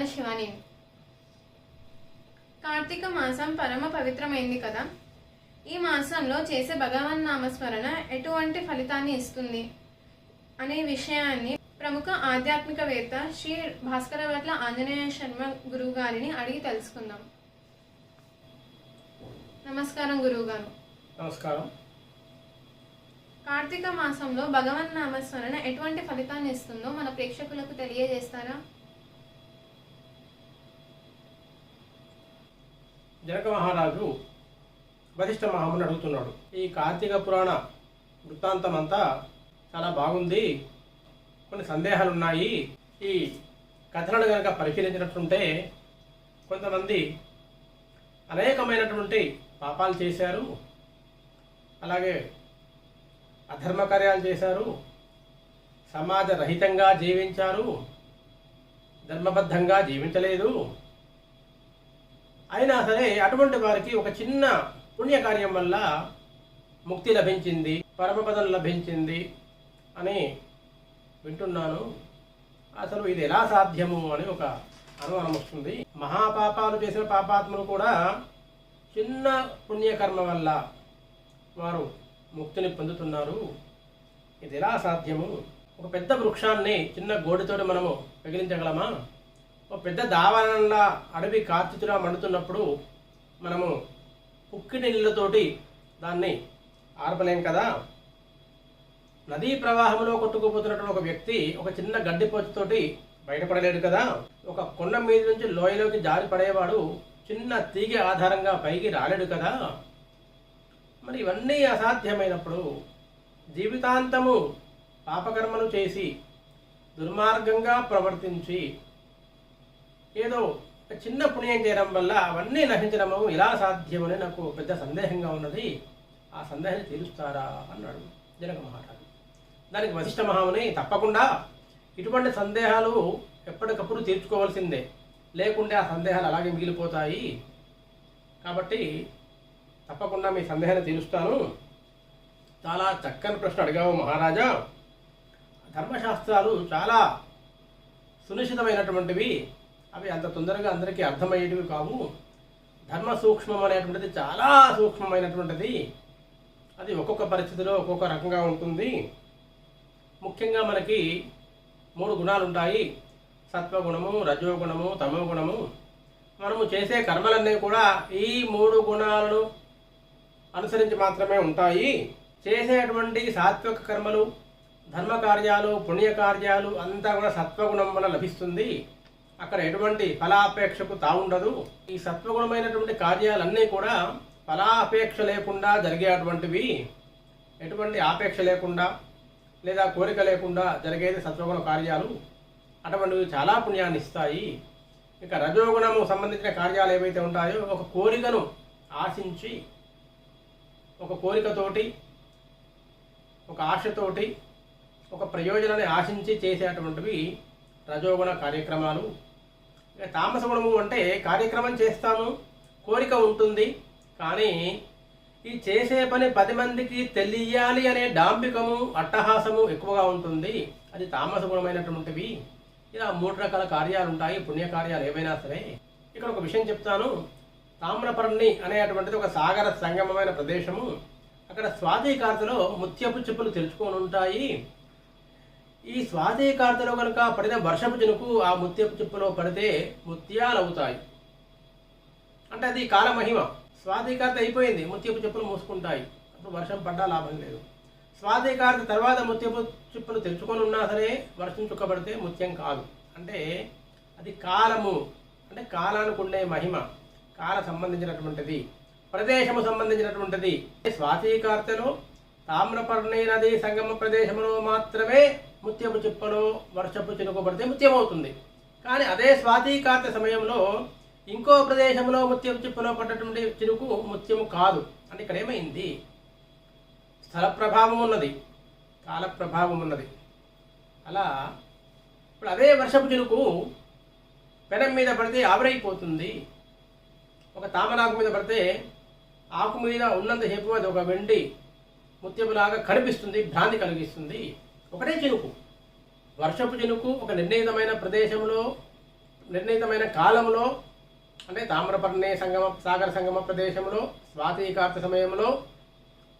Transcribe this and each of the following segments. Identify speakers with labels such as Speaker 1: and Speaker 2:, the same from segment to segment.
Speaker 1: గగన శివాని. కార్తీక మాసం పరమ పవిత్రమైంది కదా. ఈ మాసంలో చేసే భగవన్ నామస్మరణ ఎటువంటి ఫలితాన్ని ఇస్తుంది? అనే విషయాన్ని ప్రముఖ ఆధ్యాత్మికవేత్త శ్రీ భాస్కరవట్ల ఆంజనేయ శర్మ గురువు గారిని అడిగి తెలుసుకుందాం. నమస్కారం గురువు గారు
Speaker 2: నమస్కారం.
Speaker 1: కార్తీక మాసంలో భగవన్ నామస్మరణ ఎటువంటి ఫలితాన్ని ఇస్తుందో మన ప్రేక్షకులకు తెలియజేస్తారా?
Speaker 2: జనక మహారాజు వశిష్ఠ మహాముని అడుగుతున్నాడు. ఈ కార్తీక పురాణ వృత్తాంతం అంతా చాలా బాగుంది. కొన్ని సందేహాలు ఉన్నాయి ఈ కథలను కనుక పరిశీలించినట్టుంటే కొంతమంది అనేకమైనటువంటి పాపాలు చేశారు. అలాగే అధర్మ కార్యాలు చేశారు. సమాజ రహితంగా జీవించారు. ధర్మబద్ధంగా జీవించలేదు. అయినా సరే అటువంటి వారికి ఒక చిన్న పుణ్యకార్యం వల్ల ముక్తి లభించింది పరమపదం లభించింది అని వింటున్నాను. అసలు ఇది ఎలా సాధ్యము అని ఒక అనుమానం వస్తుంది. మహాపాపాలు చేసిన పాపాత్ములు కూడా చిన్న పుణ్యకర్మ వల్ల వారు ముక్తిని పొందుతున్నారు. ఇది ఎలా సాధ్యము? ఒక పెద్ద వృక్షాన్ని చిన్న గోడితోటి మనము పెగిలించగలమా? పెద్ద దావానంలా అడవి కార్చితులా మండుతున్నప్పుడు మనము ఉక్కి నీళ్ళతోటి దాన్ని ఆర్పలేం కదా? నదీ ప్రవాహంలో కొట్టుకుపోతున్నటువంటి ఒక వ్యక్తి ఒక చిన్న గడ్డిపోచుతోటి బయటపడలేడు కదా? ఒక కొండ మీద నుంచి లోయలోకి జారి పడేవాడు చిన్న తీగ ఆధారంగా పైకి రాలేడు కదా? మరి ఇవన్నీ అసాధ్యమైనప్పుడు జీవితాంతము పాపకర్మలు చేసి దుర్మార్గంగా ప్రవర్తించి ఏదో చిన్న పుణ్యం చేయడం వల్ల అవన్నీ నశించడము ఎలా సాధ్యమని నాకు పెద్ద సందేహంగా ఉన్నది. ఆ సందేహాన్ని తీరుస్తారా? అన్నాడు జనక మహారాజు. దానికి వశిష్ఠ మహాముని తప్పకుండా ఇటువంటి సందేహాలు ఎప్పటికప్పుడు తీర్చుకోవాల్సిందే. లేకుంటే ఆ సందేహాలు అలాగే మిగిలిపోతాయి. కాబట్టి తప్పకుండా మీ సందేహాన్ని తీరుస్తాను. చాలా చక్కని ప్రశ్న అడిగావు మహారాజా. ధర్మశాస్త్రాలు చాలా సునిశ్చితమైనటువంటివి. అవి అంత తొందరగా అందరికీ అర్థమయ్యేటివి కావు. ధర్మ సూక్ష్మం అనేటువంటిది చాలా సూక్ష్మమైనటువంటిది. అది ఒక్కొక్క పరిస్థితిలో ఒక్కొక్క రకంగా ఉంటుంది. ముఖ్యంగా మనకి మూడు గుణాలు ఉంటాయి. సత్వగుణము రజోగుణము తమోగుణము. మనము చేసే కర్మలన్నీ కూడా ఈ మూడు గుణాలను అనుసరించి మాత్రమే ఉంటాయి. చేసేటువంటి సాత్విక కర్మలు ధర్మకార్యాలు పుణ్యకార్యాలు అంతా కూడా సత్వగుణం వల్ల లభిస్తుంది. అక్కడ ఎటువంటి ఫలాపేక్షకు తావుండదు. ఈ సత్వగుణమైనటువంటి కార్యాలన్నీ కూడా ఫలాపేక్ష లేకుండా జరిగేటువంటివి. ఎటువంటి ఆపేక్ష లేకుండా లేదా కోరిక లేకుండా జరిగేది సత్వగుణ కార్యాలు. అటువంటివి చాలా పుణ్యాన్ని ఇస్తాయి. ఇక రజోగుణము సంబంధించిన కార్యాలు ఏవైతే ఉంటాయో ఒక కోరికను ఆశించి ఒక కోరికతోటి ఒక ఆశతోటి ఒక ప్రయోజనాన్ని ఆశించి చేసేటువంటివి రజోగుణ కార్యక్రమాలు. తామస గుణము అంటే కార్యక్రమం చేస్తాను కోరిక ఉంటుంది. కానీ ఈ చేసే పని పది మందికి తెలియాలి అనే డాంబికము అట్టహాసము ఎక్కువగా ఉంటుంది. అది తామస గుణమైనటువంటివి ఇలా మూడు రకాల కార్యాలు ఉంటాయి పుణ్యకార్యాలు ఏవైనా సరే. ఇక్కడ ఒక విషయం చెప్తాను. తామ్రపర్ణి అనేటువంటిది ఒక సాగర సంగమమైన ప్రదేశము. అక్కడ స్వాతికార్తలో ముత్యపు చెప్పులు తెలుసుకొని ఉంటాయి. ఈ స్వాతికార్తలో కనుక పడిన వర్షపు చినుకు ఆ ముత్యపు చెప్పులో పడితే ముత్యాలు అవుతాయి అంటే అది కాలమహిమ. స్వాధీకార్త అయిపోయింది ముత్యపు చెప్పులు మూసుకుంటాయి. అప్పుడు వర్షం పడ్డా లాభం లేదు. స్వాతికార్త తర్వాత ముత్యపు చెప్పులు తెచ్చుకొని ఉన్నా సరే వర్షం చుక్కబడితే ముత్యం కాదు. అంటే అది కాలము. అంటే కాలానికి ఉండే మహిమ. కాల సంబంధించినటువంటిది. ప్రదేశము సంబంధించినటువంటిది. స్వాతికార్తెలో తామ్రపర్ణి నది సంగమ ప్రదేశంలో మాత్రమే ముత్యపు చిప్పలో వర్షపు చినుకు పడితే ముత్యం అవుతుంది కానీ అదే స్వాతికార్త సమయంలో ఇంకో ప్రదేశంలో ముత్యపు చిప్పలో పడ్డటువంటి చినుకు ముత్యము కాదు. అంటే ఇక్కడ ఏమైంది? స్థల ప్రభావం ఉన్నది. కాల ప్రభావం ఉన్నది. అలా ఇప్పుడు అదే వర్షపు చినుకు పెనం మీద పడితే ఆవిరైపోతుంది. ఒక తామరాకు మీద పడితే ఆకు మీద ఉన్నంతసేపు అది ఒక వెండి ముత్యములాగా కనిపిస్తుంది భ్రాంతి కలిగిస్తుంది. ఒకటే చినుకు. వర్షపు చినుకు ఒక నిర్ణీతమైన ప్రదేశంలో నిర్ణీతమైన కాలంలో అంటే తామ్రపర్ణే సంగమ సాగర సంగమ ప్రదేశంలో స్వాతికార్త సమయంలో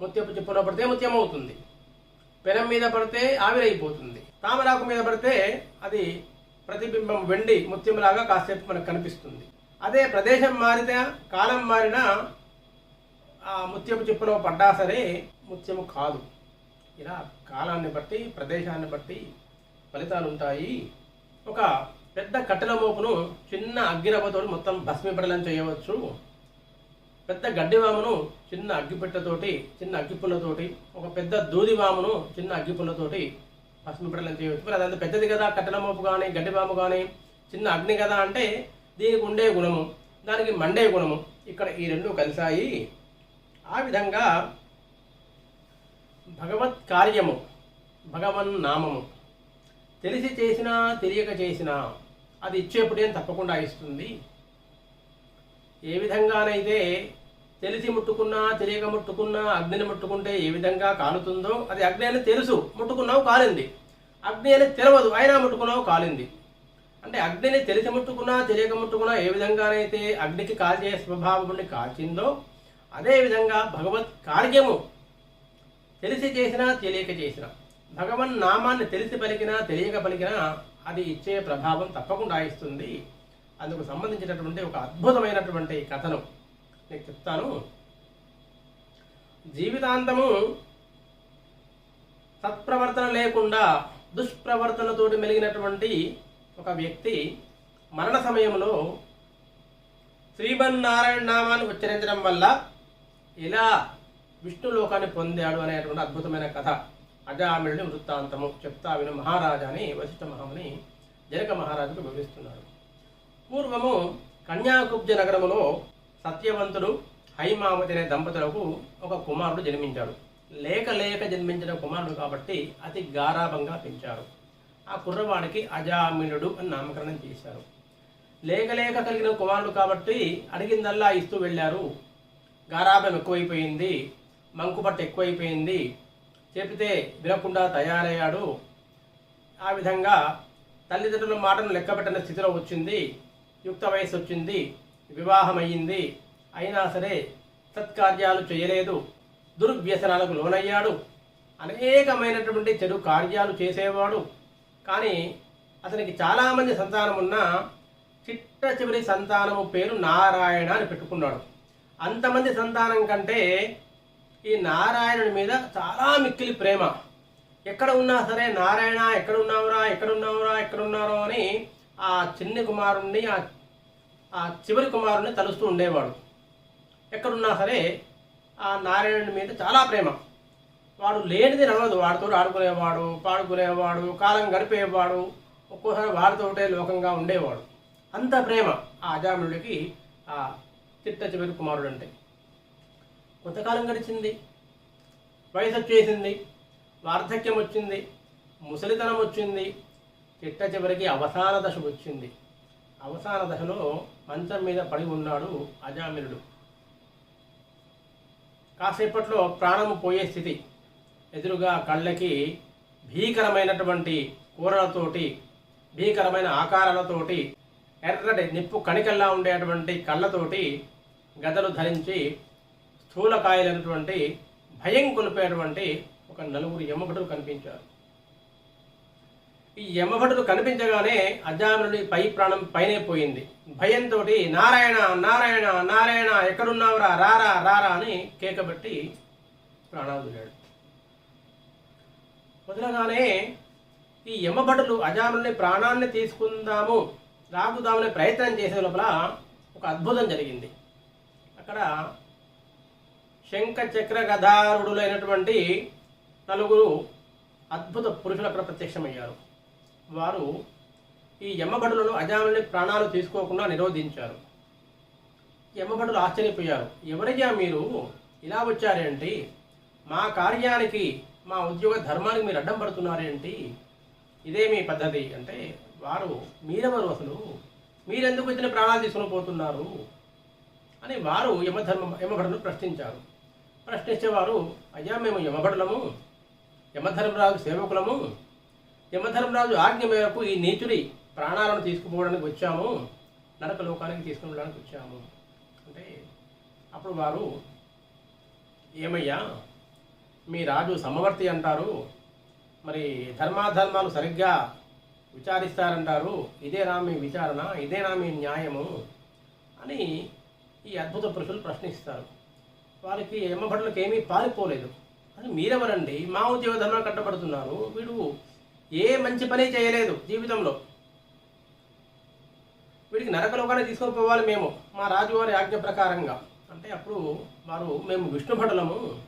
Speaker 2: ముత్యపు చిప్పులో పడితే ముత్యం అవుతుంది పెనం మీద పడితే ఆవిరైపోతుంది. తామరాకు మీద పడితే అది ప్రతిబింబం వెండి ముత్యంలాగా కాసేపు మనకు కనిపిస్తుంది. అదే ప్రదేశం మారితే కాలం మారినా ఆ ముత్యపు చిప్పులో పడ్డా సరే ముత్యము కాదు. ఇలా కాలాన్ని బట్టి ప్రదేశాన్ని బట్టి ఫలితాలు ఉంటాయి ఒక పెద్ద కట్టెల మోపును చిన్న అగ్గిరవ్వతో మొత్తం భస్మీపడలం చేయవచ్చు. పెద్ద గడ్డివామును చిన్న అగ్గిపెట్టతోటి చిన్న అగ్గిపుల్లతోటి ఒక పెద్ద దూదివామును చిన్న అగ్గిపుల్లతోటి భస్మీపడలం చేయవచ్చు. మరి అదంత పెద్దది కదా కట్టెల మోపు కానీ గడ్డివాము కానీ చిన్న అగ్ని కదా అంటే దీనికి ఉండే గుణము దానికి మండే గుణము ఇక్కడ ఈ రెండు కలిశాయి. ఆ విధంగా భగవత్ కార్యము భగవన్ నామము. తెలిసి చేసినా తెలియక చేసినా అది ఇచ్చేప్పుడే తప్పకుండా ఇస్తుంది. ఏ విధంగానైతే తెలిసి ముట్టుకున్నా తెలియక ముట్టుకున్నా అగ్నిని ముట్టుకుంటే ఏ విధంగా కాలుతుందో అది అగ్ని అని తెలుసు ముట్టుకున్నావు కాలింది. అగ్ని అని తెలవదు అయినా ముట్టుకున్నావు కాలింది. అంటే అగ్నిని తెలిసి ముట్టుకున్నా తెలియక ముట్టుకున్నా ఏ విధంగానైతే అగ్నికి కాల్చే స్వభావం నుండి కాల్చిందో అదే విధంగా భగవత్ కార్యము తెలిసి చేసినా తెలియక చేసినా. భగవన్ నామాన్ని తెలిసి పలికినా తెలియక పలికినా అది ఇచ్చే ప్రభావం తప్పకుండా ఇస్తుంది. అందుకు సంబంధించినటువంటి ఒక అద్భుతమైనటువంటి కథను నేను చెప్తాను. జీవితాంతము సత్ప్రవర్తన లేకుండా దుష్ప్రవర్తనతోటి మెలిగినటువంటి ఒక వ్యక్తి మరణ సమయంలో శ్రీమన్నారాయణ నామాన్ని ఉచ్చరించడం వల్ల ఇలా విష్ణు లోకాన్ని పొందాడు అనేటువంటి అద్భుతమైన కథ. అజామిళుడి వృత్తాంతము చెప్తా విను మహారాజా అని వశిష్ఠ మహాముని జనక మహారాజుకు వివరిస్తున్నాడు. పూర్వము కన్యాకుబ్జ నగరములో సత్యవంతుడు హైమావతి అనే దంపతులకు ఒక కుమారుడు జన్మించాడు. లేక లేక జన్మించిన కుమారుడు కాబట్టి అతి గారాభంగా పెంచారు ఆ కుర్రవాడికి అజామిళుడు అని నామకరణం చేశారు. లేక లేక కలిగిన కుమారుడు కాబట్టి అడిగిందల్లా ఇస్తూ వెళ్ళారు. గారాభం ఎక్కువైపోయింది. మంకుపట్టు ఎక్కువైపోయింది. చెబితే వినకుండా తయారయ్యాడు. ఆ విధంగా తల్లిదండ్రుల మాటను లెక్కపెట్టని స్థితిలో వచ్చింది. యుక్త వయసు వచ్చింది. వివాహం అయ్యింది అయినా సరే సత్కార్యాలు చేయలేదు. దుర్వ్యసనాలకు లోనయ్యాడు. అనేకమైనటువంటి చెడు కార్యాలు చేసేవాడు. కానీ అతనికి చాలామంది సంతానం ఉన్నా చిట్ట చివరి సంతానము పేరు నారాయణ అని పెట్టుకున్నాడు. అంతమంది సంతానం కంటే ఈ నారాయణుడి మీద చాలా మిక్కిలి ప్రేమ. ఎక్కడ ఉన్నా సరే నారాయణ ఎక్కడ ఉన్నావురా ఎక్కడ ఉన్నావురా ఎక్కడ ఉన్నారో అని ఆ చిన్ని కుమారుణ్ణి ఆ ఆ చివరి కుమారుణ్ణి తలుస్తూ ఉండేవాడు. ఎక్కడున్నా సరే ఆ నారాయణుడి మీద చాలా ప్రేమ. వాడు లేనిది నడవదు వాడితో ఆడుకునేవాడు పాడుకునేవాడు కాలం గడిపేవాడు ఒక్కోసారి వాడితోటే లోకంగా ఉండేవాడు. అంత ప్రేమ ఆ అజాముడికి ఆ చిట్ట చివరి కుమారుడు అంటే కొంతకాలం గడిచింది. వయసు వచ్చేసింది. వార్ధక్యం వచ్చింది. ముసలితనం వచ్చింది. చిట్ట చివరికి అవసాన దశ వచ్చింది. అవసాన దశలో మంచం మీద పడి ఉన్నాడు అజామిరుడు కాసేపట్లో ప్రాణము పోయే స్థితి. ఎదురుగా కళ్ళకి భీకరమైనటువంటి కూరలతోటి భీకరమైన ఆకారాలతోటి ఎర్రటి నిప్పు కణికల్లా ఉండేటువంటి కళ్ళతోటి గదలు ధరించి స్థూలకాయలైనటువంటి భయం కొలిపేటువంటి ఒక నలుగురు యమభటులు కనిపించారు. ఈ యమభటులు కనిపించగానే అజామునుడి పై ప్రాణం పైనే పోయింది. భయంతో నారాయణ నారాయణ నారాయణ ఎక్కడున్నావురా? రారా రారా అని కేకబెట్టి ప్రాణాలు వదిలాడు వదలగానే ఈ యమభటులు అజాముని ప్రాణాన్ని తీసుకుందాము రాకుదామనే ప్రయత్నం చేసే లోపల ఒక అద్భుతం జరిగింది. అక్కడ శంఖ చక్ర గదారుడులైనటువంటి నలుగురు అద్భుత పురుషులు అక్కడ ప్రత్యక్షమయ్యారు. వారు ఈ యమభటులను అజాముని ప్రాణాలు తీసుకోకుండా నిరోధించారు. యమభటులు ఆశ్చర్యపోయారు. ఎవరిగా మీరు? ఇలా వచ్చారేంటి? మా కార్యానికి మా ఉద్యోగ ధర్మానికి మీరు అడ్డం పడుతున్నారేంటి? ఇదే మీ పద్ధతి. అంటే వారు మీరెవరు అసలు? మీరెందుకు వచ్చిన ప్రాణాలు తీసుకుని పోతున్నారు? అని వారు యమధర్మ యమభటులను ప్రశ్నించారు. ప్రశ్నించేవారు అయ్యా మేము యమభటులము యమధర్మరాజు సేవకులము యమధర్మరాజు ఆజ్ఞ మేరకు ఈ నీచుడి ప్రాణాలను తీసుకుపోవడానికి వచ్చాము నరక లోకానికి తీసుకుని వెళ్ళడానికి వచ్చాము. అంటే అప్పుడు వారు ఏమయ్యా మీ రాజు సమవర్తి అంటారు మరి ధర్మాధర్మాలు సరిగ్గా విచారిస్తారంటారు ఇదేనా మీ విచారణ ఇదేనా మీ న్యాయము అని ఈ అద్భుత పురుషులు ప్రశ్నిస్తారు. వారికి ఎమ్మభటులకు ఏమీ పారిపోలేదు. అని మీరెవరండి? మా ఉద్యోగ ధర్మాలు కట్టబడుతున్నారు. వీడు ఏ మంచి పని చేయలేదు జీవితంలో. వీడికి నరకలోకాన్ని తీసుకొని పోవాలి మేము మా రాజువారి ఆజ్ఞ ప్రకారంగా. అంటే అప్పుడు వారు మేము విష్ణు భటులము.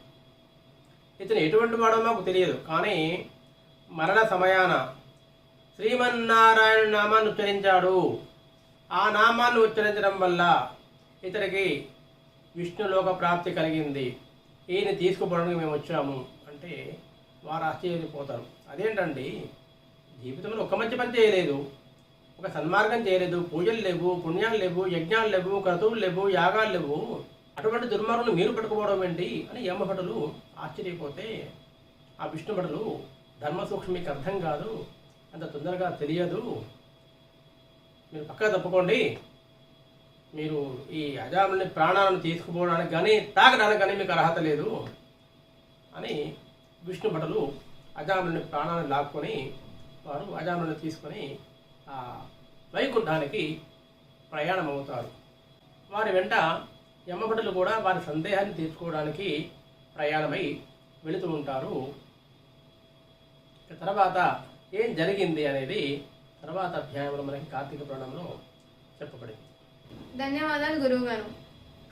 Speaker 2: ఇతను ఎటువంటి వాడో మాకు తెలియదు. కానీ మరణ సమయాన శ్రీమన్నారాయణ నామాన్ని ఉచ్చరించాడు. ఆ నామాన్ని ఉచ్చరించడం వల్ల ఇతనికి విష్ణులోక ప్రాప్తి కలిగింది. ఈయన తీసుకుపోవడానికి మేము వచ్చాము. అంటే వారు ఆశ్చర్యపోతారు. అదేంటండి? జీవితంలో ఒక మంచి పని చేయలేదు. ఒక సన్మార్గం చేయలేదు. పూజలు లేవు పుణ్యాలు లేవు యజ్ఞాలు లేవు క్రతువులు లేవు యాగాలు లేవు. అటువంటి దుర్మార్గులు మీరు పట్టుకోవడం ఏంటి? అని యమభటులు ఆశ్చర్యపోతే ఆ విష్ణు భటులు ధర్మ మీకు అర్థం కాదు. అంత తొందరగా తెలియదు. మీరు పక్కగా తప్పుకోండి. మీరు ఈ అజాముల్ని ప్రాణాలను తీసుకుపోవడానికి కానీ తాగడానికి కానీ మీకు అర్హత లేదు అని విష్ణు భటులు అజాముల్ని ప్రాణాలను లాక్కొని వారు అజాములను తీసుకొని ఆ వైకుంఠానికి ప్రయాణం అవుతారు వారి వెంట యమభటులు కూడా వారి సందేహాన్ని తీర్చుకోవడానికి ప్రయాణమై వెళుతూ ఉంటారు. తర్వాత ఏం జరిగింది అనేది తర్వాత అధ్యాయంలో మనకి కార్తీక పురాణంలో చెప్పబడింది.
Speaker 1: ధన్యవాదాలు గురువుగారు.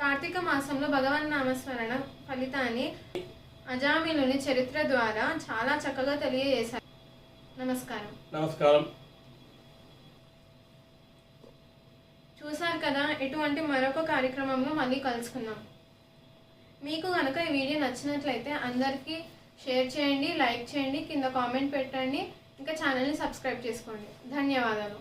Speaker 1: కార్తీక మాసంలో భగవన్ నామస్మరణ ఫలితాన్ని అజామిలుని చరిత్ర ద్వారా చాలా చక్కగా తెలియజేశారు. నమస్కారం.
Speaker 2: నమస్కారం.
Speaker 1: చూశారు కదా ఇటువంటి మరొక కార్యక్రమంలో మళ్ళీ కలుసుకుందాం. మీకు కనుక ఈ వీడియో నచ్చినట్లయితే అందరికీ షేర్ చేయండి లైక్ చేయండి కింద కామెంట్ పెట్టండి ఇంకా ఛానల్ని సబ్స్క్రైబ్ చేసుకోండి. ధన్యవాదాలు.